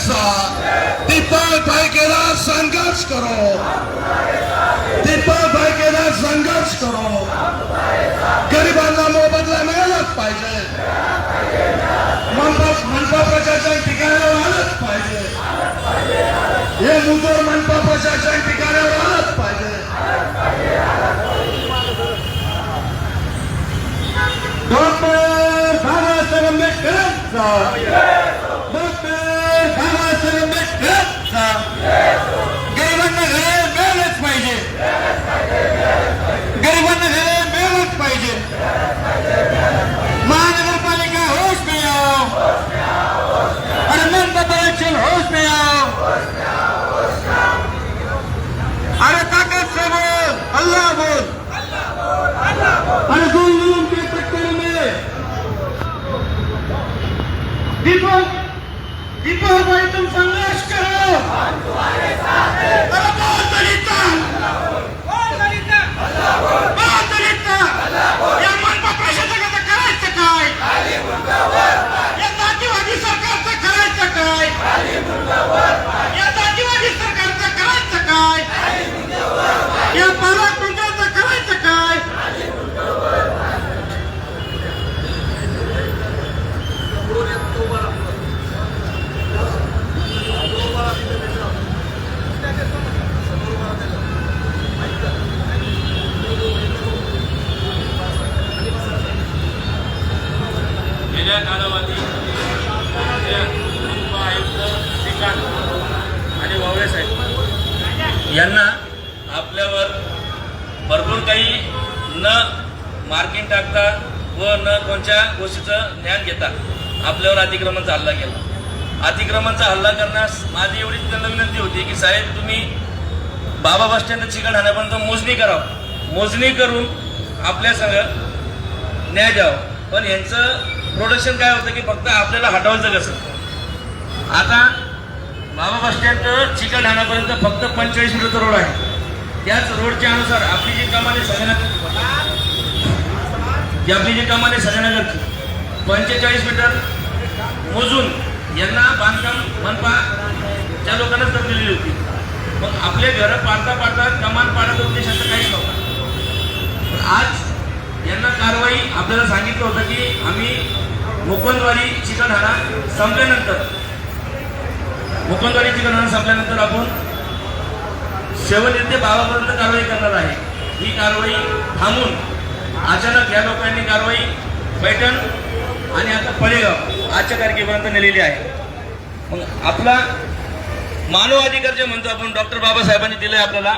सा दीपक भाई के साथ संघर्ष करो। दीपक भाई के साथ संघर्ष करो। गरिबांना मोबदला मिळालाच पाहिजे। मनपा मनपा प्रशासन ठिकाणावर आलंच पाहिजे। हे मुद्दे मनपा प्रशासन ठिकाणावर आलंच पाहिजे। डॉक्टर बाबासाहेब आंबेडकरांचा डॉक्टर बाबासाहेब आंबेडकरांचा गरिबांना घरे मिळालंच पाहिजे गरिबांना घरे मिळालंच पाहिजे महानगरपालिका होश में आओ अरे मनपा प्रशासन होश में आओ अरे ताकत से बोल अल्लाह बोल अरे जुल्म जुल्म के चक्कर में दीपक दीपक भाई तुम संघर्ष करो अरे बहुत दलिता बहुत दलिता या मनपा प्रशासनाचं करायचं काय या जातीवादी सरकारचं करायचं काय या जातीवादी सरकारचं करायचं काय या पालकमंत्र्यांचं करायचं काय गेल्या कालावधी या मनपा आयुक्त श्रीकांत आणि वावळे साहेब यांना आपल्यावर भरपूर काही न मार्किंग टाकता व न कोणत्या गोष्टीचं घेता. आपल्यावर अतिक्रमणचा हल्ला केला अतिक्रमणचा हल्ला करण्यास माझी एवढीच त्यांना विनंती होती की साहेब तुम्ही बाबा बस स्टँड चिकन मोजणी करावं. मोजणी करून आपल्या संग न्याय द्यावं. पण यांचं प्रोडक्शन काय होतं की फक्त आपल्याला हटवायचं कसं? आता बाबा बस स्टँड चिकन फक्त पंचेचाळीस मीटरचा रोड आहे. त्याच रोडच्या अनुसार आपली जी कमान आहे सगळ्यांना आपली जी कमाने सगळ्यांना सगळ्यांना पंचेचाळीस मीटर मोजून यांना बांधकाम मनपा त्या लोकांनाच दिलेली होती. मग आपले घरं पाडता पाडता कमान पाडायचा उद्देश असं काहीच नव्हता. पण आज यांना कारवाई आपल्याला सांगितलं होतं की आम्ही मुकुंदवारी चिकनहारा संपल्यानंतर मुकुंदवारी चिकनहारा संपल्यानंतर आपण शेवट ते बाबापर्यंत कारवाई करणार आहे. ही कारवाई थांबून अचानक या लोकांनी कारवाई पैठण आणि आता पडेगाव आजच्या तारखेपर्यंत नेलेली आहे. मग आपला मानव अधिकार जे म्हणतो आपण डॉक्टर बाबासाहेबांनी दिले आपल्याला.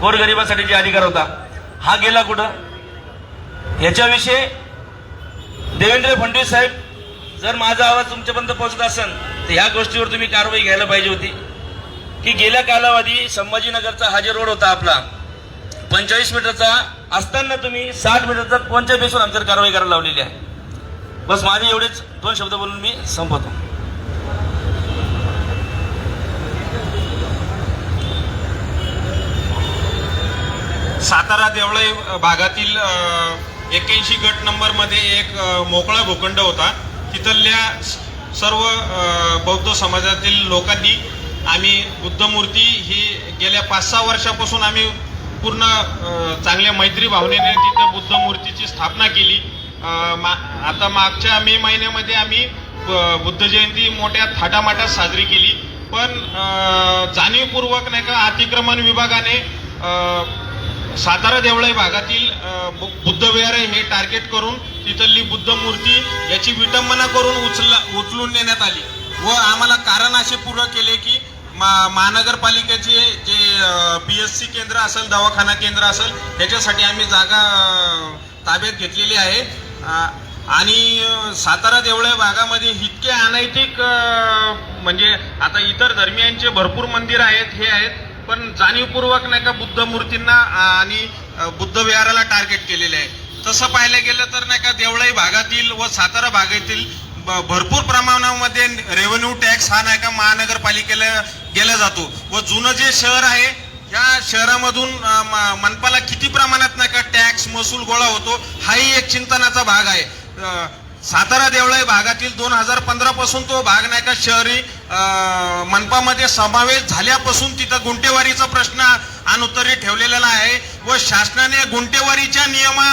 गोरगरिबासाठी जे अधिकार होता हा गेला कुठं? याच्याविषयी देवेंद्र फडणवीस साहेब जर माझा आवाज तुमच्यापर्यंत पोहोचत असेल तर ह्या गोष्टीवर तुम्ही कारवाई घ्यायला पाहिजे होती. की गेल्या कालावधी संभाजीनगरचा हा जे रोड होता आपला पंचेचाळीस मीटरचा असताना तुम्ही साठ मीटरचा कोणत्या बेसवर आमच्यावर कारवाई करायला लावलेली आहे? बस माझे एवढेच. दोन शब्द बोलून मी संपवतो. सातारा देवळे भागातील एक्क्याऐंशी गट नंबरमध्ये एक मोकळा भूखंड होता. तिथल्या सर्व बौद्ध समाजातील लोकांनी आम्ही बुद्धमूर्ती ही गेल्या पाच सहा वर्षापासून आम्ही पूर्ण चांगल्या मैत्री भावनेने तिथं बुद्ध मूर्तीची स्थापना केली. मा आता मागच्या मे महिन्यामध्ये आम्ही ब- बुद्ध जयंती मोठ्या थाटामाटात साजरी केली. पण जाणीवपूर्वक नाही का अतिक्रमण विभागाने सातारा देवळाई भागातील बु- बुद्ध विहार हे टार्गेट करून तिथली बुद्ध मूर्ती याची विटंबना करून उचला उचलून नेण्यात आली. व आम्हाला कारण असे पूर्ण केले की मा महानगरपालिकेचे जे पी एस सी केंद्र असेल दवाखाना केंद्र असेल ह्याच्यासाठी आम्ही जागा ताब्यात घेतलेली आहे. आणि सातारा देवळ्या भागामध्ये इतके अनैतिक म्हणजे आता इतर धर्मियांचे भरपूर मंदिर आहेत हे आहेत पण जाणीवपूर्वक नाही का बुद्ध मूर्तींना आणि बुद्ध विहाराला टार्गेट केलेले आहे. तसं पाहायला गेलं तर नाही का देवळाई भागातील व सातारा भागातील ब- भरपूर प्रमाणामध्ये रेव्हेन्यू टॅक्स हा नाही का महानगरपालिकेला गेला जातो. व जुनं जे शहर आहे या शहरामधून म- मनपाला किती प्रमाणात नाही का टॅक्स महसूल गोळा होतो हाही एक चिंतनाचा भाग आहे. सातारा देवळाई भागातील दोन हजार पंधरा पासून तो भाग नाही का शहरी मनपामध्ये समावेश झाल्यापासून तिथं गुंटेवारीचा प्रश्न अनुत्तरी ठेवलेला आहे व शासनाने गुंटेवारीच्या नियमा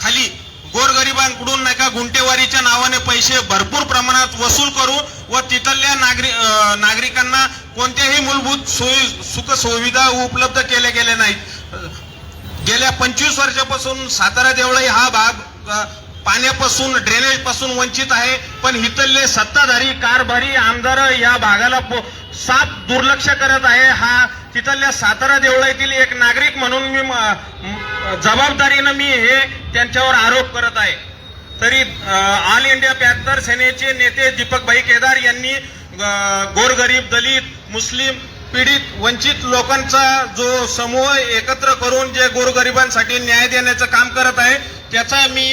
खाली गोरगरिबांकडून नाही का गुंटेवारीच्या नावाने पैसे भरपूर प्रमाणात वसूल करू व तिथल्या नागरिक नागरिकांना कोणत्याही मूलभूत सोयी सुख सुविधा उपलब्ध केल्या गेल्या नाहीत. गेल्या पंचवीस वर्षापासून सातारा देवळाई हा भाग पाण्यापासून ड्रेनेजपासून वंचित आहे. पण इथले सत्ताधारी कारभारी आमदार या भागाला साफ दुर्लक्ष करत आहे. हा तिथल्या सातारा देवळाईतील एक नागरिक म्हणून मी म- जबाबदारीनं मी हे त्यांच्यावर आरोप करत आहे. तरी ऑल इंडिया पॅथर सेनेचे नेते दीपकभाई केदार यांनी गोरगरीब दलित मुस्लिम पीडित वंचित लोकांचा जो समूह एकत्र करून जे गोरगरिबांसाठी न्याय देण्याचं काम करत आहे त्याचा मी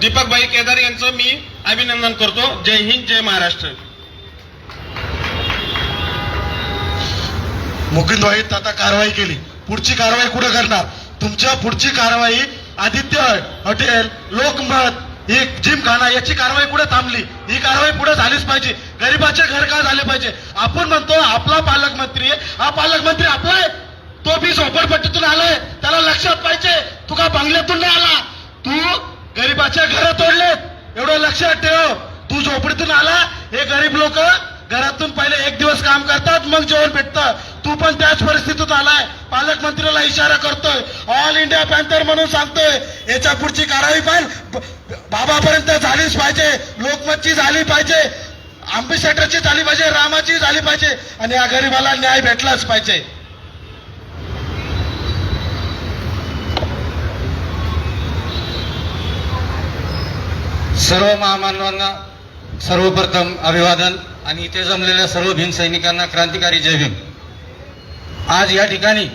दीपकभाई केदार यांचं मी अभिनंदन करतो. जय हिंद जय महाराष्ट्र. मुकिंदवाईत आता कारवाई केली. पुढची कारवाई कुठे करणार? तुमच्या पुढची कारवाई आदित्य हॉटेल लोकमत ही जिमखाना याची कारवाई कुठे थांबली. ही कारवाई पुढे झालीच पाहिजे. गरीबाचे घर का झाले पाहिजे? आपण म्हणतो आपला पालकमंत्री आहे. हा पालकमंत्री आपला आहे. तो बी झोपडपट्टीतून आलाय. त्याला लक्षात पाहिजे. तू का बंगल्यातून नाही आला? तू गरीबाचे घर तोडलेत. एवढं लक्षात ठेव. तू झोपडीतून आला. हे गरीब लोक घरातून पहिले एक दिवस काम करतात मग जेवण भेटतं. तू पण त्याच परिस्थितीत आलाय. पालकमंत्र्याला इशारा करतोय. ऑल इंडिया पॅन्थर म्हणून सांगतोय. याच्या पुढची कारवाई पण बाबापर्यंत झालीच पाहिजे. लोकमतची झाली पाहिजे. आंबेसेटरची झाली पाहिजे. रामाची झाली पाहिजे. आणि या गरीबाला न्याय भेटलाच पाहिजे. सर्व महामानवांना सर्वप्रथम अभिवादन आणि इथे जमलेल्या सर्व भीम सैनिकांना क्रांतिकारी जय भीम. आज या ठिकाणी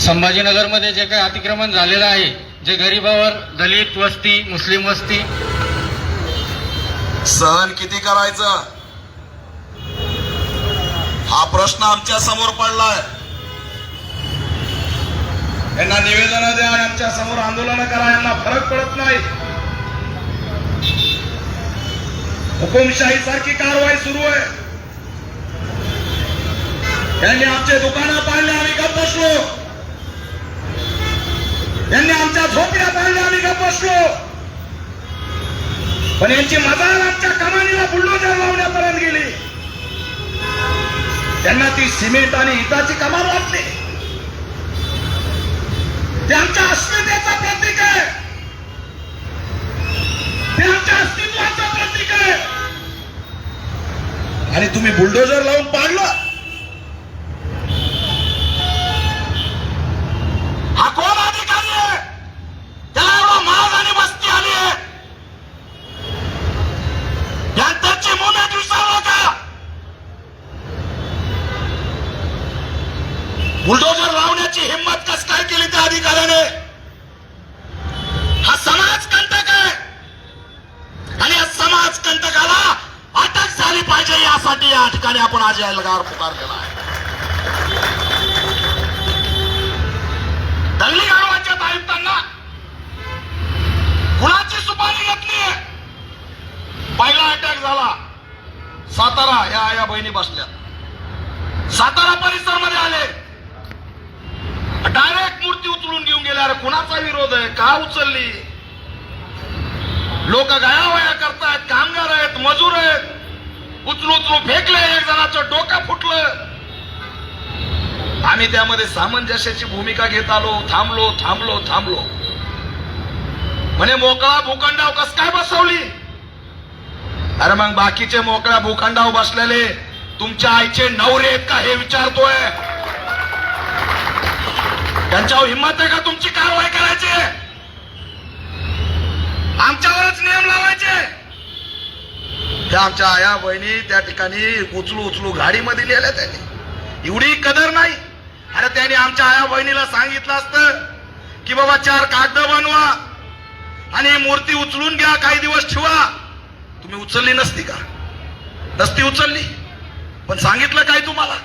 संभाजीनगरमध्ये जे काही अतिक्रमण झालेलं आहे जे गरिबावर दलित वस्ती मुस्लिम वस्ती सहन किती करायचं? हा प्रश्न आमच्यासमोर पडलाय. यांना निवेदन द्या आमच्यासमोर आंदोलन करा यांना फरक पडत नाही. हुकुमशाही सारखी कारवाई सुरू आहे. यांनी आमचे दुकानं पाडले आम्ही गप्प बसलो. यांनी आमच्या झोपड्या पाडल्या आम्ही गप्प बसलो. पण यांची मजाल आमच्या कमानीला बुलडोजर लावण्यापर्यंत गेली. त्यांना ती सिमेंट आणि हिताची कमाल वाटली. ते आमच्या अस्मितेचं प्रतीक आहे. ते आमच्या अस्तित्वाचं प्रतीक आहे. आणि तुम्ही बुलडोजर लावून पाडलं. ठिकाणी आपण आज एल्गार पुकार केला आहे. दल्ली गावाच्या आयुक्तांना कुणाची सुपारी घेतली पहिला अटॅक झाला. सातारा या आया बहिणी बसल्या. सातारा परिसरमध्ये आले. डायरेक्ट मूर्ती उचलून घेऊन गेल्या अरे कुणाचा विरोध आहे? का उचलली? लोक गयावया करतायत कामगार आहेत मजूर आहेत. उचलू उचलू फेकले एक जणाचं डोकं फुटलं. आम्ही त्यामध्ये सामंजस्याची भूमिका घेत आलो थांबलो थांबलो थांबलो. म्हणे मोकळा भूखंडाव कस काय बसवली? अरे मग बाकीचे मोकळ्या भूखंडाव बसलेले तुमच्या आईचे नवरे आहेत का हे विचारतोय? त्यांच्यावर हिंमत आहे का तुमची कारवाई करायची? त्या आमच्या आया बहिणी त्या ठिकाणी उचलू उचलू गाडीमध्ये लिहिल्या त्यांनी. एवढी कदर नाही. अरे त्यांनी आमच्या आया बहिणीला सांगितलं असतं की बाबा चार कागद बनवा आणि मूर्ती उचलून घ्या काही दिवस ठेवा. तुम्ही उचलली नसती का? नसती उचलली. पण सांगितलं काय तुम्हाला?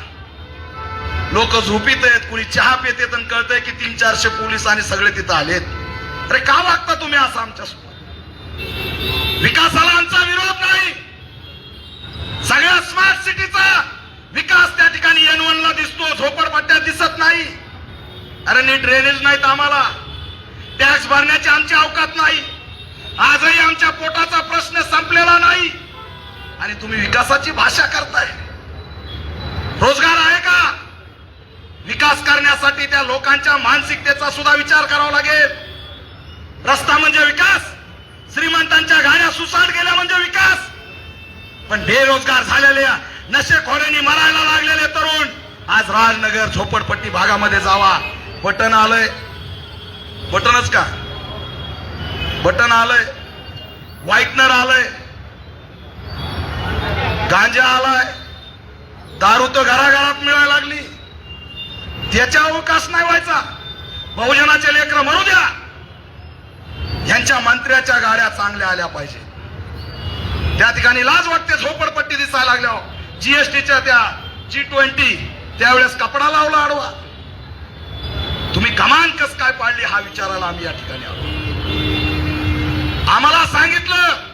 लोक झोपीत आहेत कुणी चहा पेत आहेत आणि कळतंय की तीन चारशे पोलीस आणि सगळे तिथं आलेत. अरे का वागता तुम्ही असं आमच्या विकासाला आमचा विरोध सगळ्या स्मार्ट सिटीचा विकास त्या ठिकाणी एन ला दिसतो. झोपडपट्ट्यात दिसत नाही. अरे नीट ड्रेनेज नाहीत आम्हाला. टॅक्स भरण्याची आमची अवकात नाही. आजही आमच्या पोटाचा प्रश्न संपलेला नाही. आणि तुम्ही विकासाची भाषा करताय. रोजगार आहे का? विकास करण्यासाठी त्या लोकांच्या मानसिकतेचा सुद्धा विचार करावा लागेल. रस्ता म्हणजे विकास. श्रीमंतांच्या गाड्या सुसाट गेल्या म्हणजे विकास. पण बेरोजगार झालेल्या नशेखोऱ्यांनी मरायला लागलेले तरुण आज राजनगर झोपडपट्टी भागामध्ये जावा. बटन आलंय. बटनच का? बटन आलंय. व्हाईटनर आलंय. गांजा आलाय. दारू तर घराघरात मिळायला लागली. त्याच्या अवकाश नाही व्हायचा. बहुजनाचे लेकर म्हणू द्या. यांच्या मंत्र्याच्या गाड्या चांगल्या आल्या पाहिजे. त्या ठिकाणी लाज वाटते झोपडपट्टी दिसायला लागल्या जीएसटीच्या त्या जी ट्वेंटी त्यावेळेस कपडा लावला आडवा. तुम्ही कमान कस काय पाडली हा विचारायला आम्ही या ठिकाणी आलो. आम्हाला सांगितलं.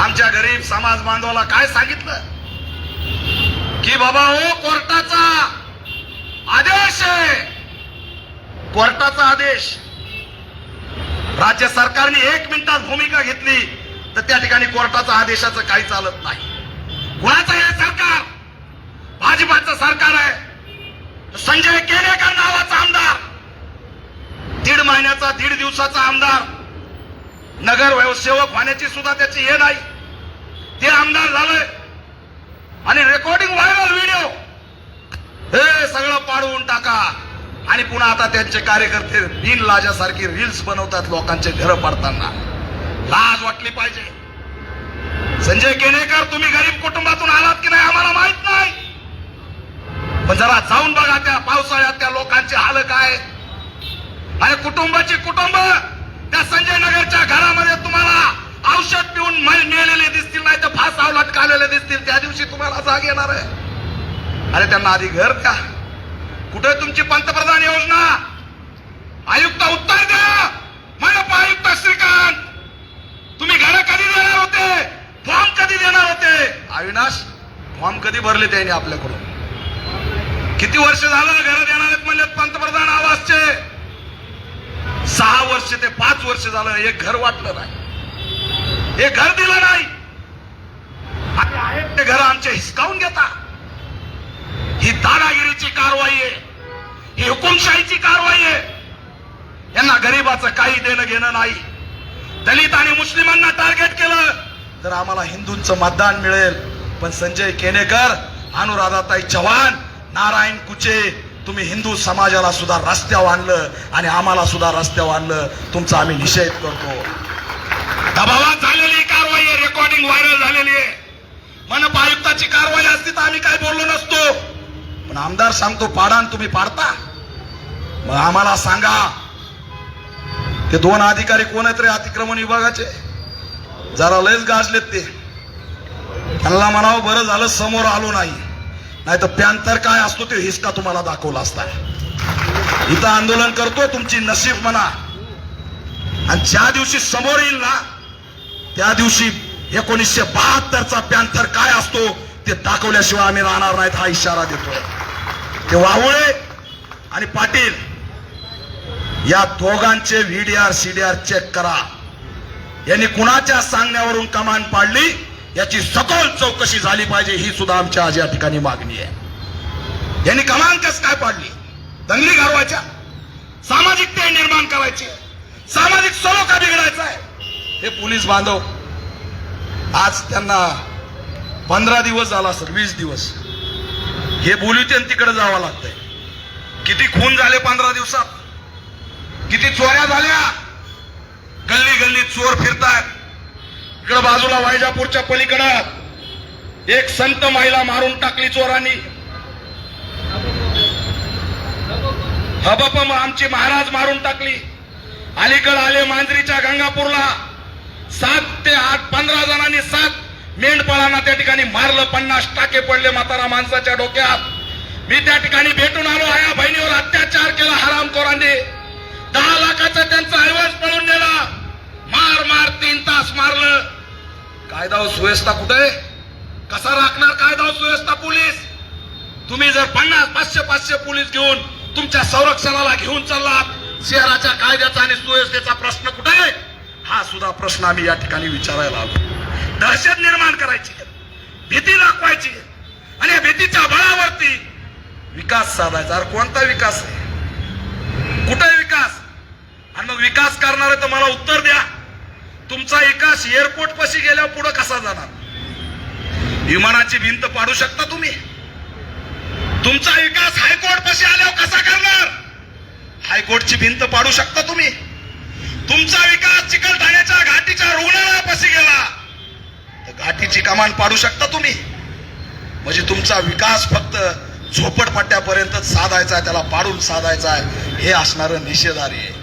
आमच्या गरीब समाज बांधवाला काय सांगितलं? की बाबा हो कोर्टाचा आदेश आहे. कोर्टाचा आदेश. राज्य सरकारने एक मिनिटात भूमिका घेतली. तर त्या ठिकाणी कोर्टाचा आदेशाचं काही चालत नाही. कुणाचं हे सरकार? भाजपाचं सरकार आहे. संजय केनेकर नावाचा आमदार. दीड महिन्याचा दीड दिवसाचा आमदार. नगर सेवक होण्याची सुद्धा त्याची हे नाही. ते आमदार झालंय आणि रेकॉर्डिंग व्हायरल व्हिडिओ हे सगळं पाडवून टाका. आणि पुन्हा आता त्यांचे कार्यकर्ते बिन लाजासारखी रील्स बनवतात लोकांचे घरं पडताना. लाज वाटली पाहिजे. संजय केनेकर तुम्ही गरीब कुटुंबातून आलात की नाही आम्हाला माहीत नाही. पण जरा जाऊन बघा त्या पावसाळ्यात त्या लोकांचे हाल काय. आणि कुटुंबाची कुटुंब त्या संजय नगरच्या घरामध्ये तुम्हाला औषध पिऊन नेलेले मेलेले दिसतील नाही तर फासाव लटकालेले दिसतील. त्या दिवशी तुम्हाला जाग येणार आहे. अरे त्यांना आधी घर का? कुठे तुमची पंतप्रधान योजना? आयुक्त उत्तर द्या. मनपा आयुक्त श्रीकांत तुम्ही घर कधी देणार होते फॉर्म कधी देणार होते अविनाश फॉर्म कधी भरले त्यांनी आपल्याकडून? किती वर्ष झालं घर देणार आहेत म्हणले पंतप्रधान आवासचे सहा वर्ष ते पाच वर्ष झालं एक घर वाटलं नाही. एक घर दिलं नाही. आणि आहेत ते घर आमचे हिसकावून घेता ही दादागिरीची कारवाई आहे. ही हुकुमशाहीची कारवाई आहे. यांना गरीबाचं काही देणं घेणं नाही. दलित आणि मुस्लिमांना टार्गेट केलं तर आम्हाला हिंदूंचं मतदान मिळेल पण संजय केनेकर अनुराधाताई चव्हाण नारायण कुचे तुम्ही हिंदू समाजाला सुद्धा रस्त्यावर आणलं आणि आम्हाला सुद्धा रस्त्यावर आणलं. तुमचा आम्ही निषेध करतो. दबावात झालेली कारवाई आहे रेकॉर्डिंग व्हायरल झालेली आहे. मनपा आयुक्ताची कारवाई असती तर आम्ही काय बोललो नसतो. पण आमदार सांगतो पाडा तुम्ही पाडता. मग आम्हाला सांगा ते दोन अधिकारी कोण आहेत रे अतिक्रमण विभागाचे? जरा लयच गाजलेत ते. त्यांना म्हणावं बरं झालं समोर आलो नाही. नाही तर पॅन्थर काय असतो ते हिसका तुम्हाला दाखवला असता. इथं आंदोलन करतो तुमची नशीब म्हणा. आणि ज्या दिवशी समोर येईल ना त्या दिवशी एकोणीसशे बहात्तरचा पॅन्थर काय असतो ते दाखवल्याशिवाय आम्ही राहणार नाहीत हा इशारा देतोय ते वावळे आणि पाटील या दोघांचे व्हीडीआर सीडीआर चेक करा. यांनी कुणाच्या सांगण्यावरून कमान पाडली? याची सखोल चौकशी झाली पाहिजे ही सुद्धा आमच्या आज या ठिकाणी मागणी आहे. यांनी कमान काय पाडली? दंगली घालवायच्या? सामाजिक ते निर्माण करायची? सामाजिक सलोखा बिघडायचा आहे? हे पोलीस बांधव आज त्यांना पंधरा दिवस झाला सर वीस दिवस. हे बोलूते तिकडे जावं लागतंय. किती खून झाले पंधरा दिवसात? किती चोऱ्या झाल्या? गल्ली गल्ली चोर फिरतायत. इकडं बाजूला वायजापूरच्या पलीकडं एक संत महिला मारून टाकली चोरांनी. हबप आमची महाराज मारून टाकली. अलीकड आले मांजरीच्या गंगापूरला. सात ते आठ पंधरा जणांनी सात मेंढपाळांना त्या ठिकाणी मारलं. पन्नास टाके पडले म्हातारा माणसाच्या डोक्यात. मी त्या ठिकाणी भेटून आलो. आया बहिणीवर अत्याचार केला हरामखोरांनी. दहा लाखाचा त्यांचा कायदा व सुव्यवस्था कुठे? कसा राखणार कायदा व सुव्यवस्था पोलीस? तुम्ही जर पन्नास पाचशे पाचशे पोलीस घेऊन तुमच्या संरक्षणाला घेऊन चाललात शहराच्या कायद्याचा आणि सुव्यवस्थेचा प्रश्न कुठे आहे? हा सुद्धा प्रश्न आम्ही या ठिकाणी विचारायला आलो. दहशत निर्माण करायची भीती दाखवायची आणि या भीतीच्या बळावरती विकास साधायचा. अरे कोणता विकास आहे? कुठे विकास? आणि मग विकास करणार आहे तर मला उत्तर द्या. तुमचा विकास एअरपोर्ट पशी गेल्यावर पुढे कसा जाणार? विमानाची भिंत पाडू शकता तुम्ही? तुमचा विकास हायकोर्ट पशी आल्यावर कसा करणार? हायकोर्टची भिंत पाडू शकता तुम्ही? तुमचा विकास चिकलठाण्याच्या घाटीच्या रुग्णालयापाशी गेला. तर घाटीची कमान पाडू शकता तुम्ही? म्हणजे तुमचा विकास फक्त झोपडपट्ट्यापर्यंतच साधायचा आहे त्याला पाडून साधायचा आहे. हे असणारं निषेधारी आहे.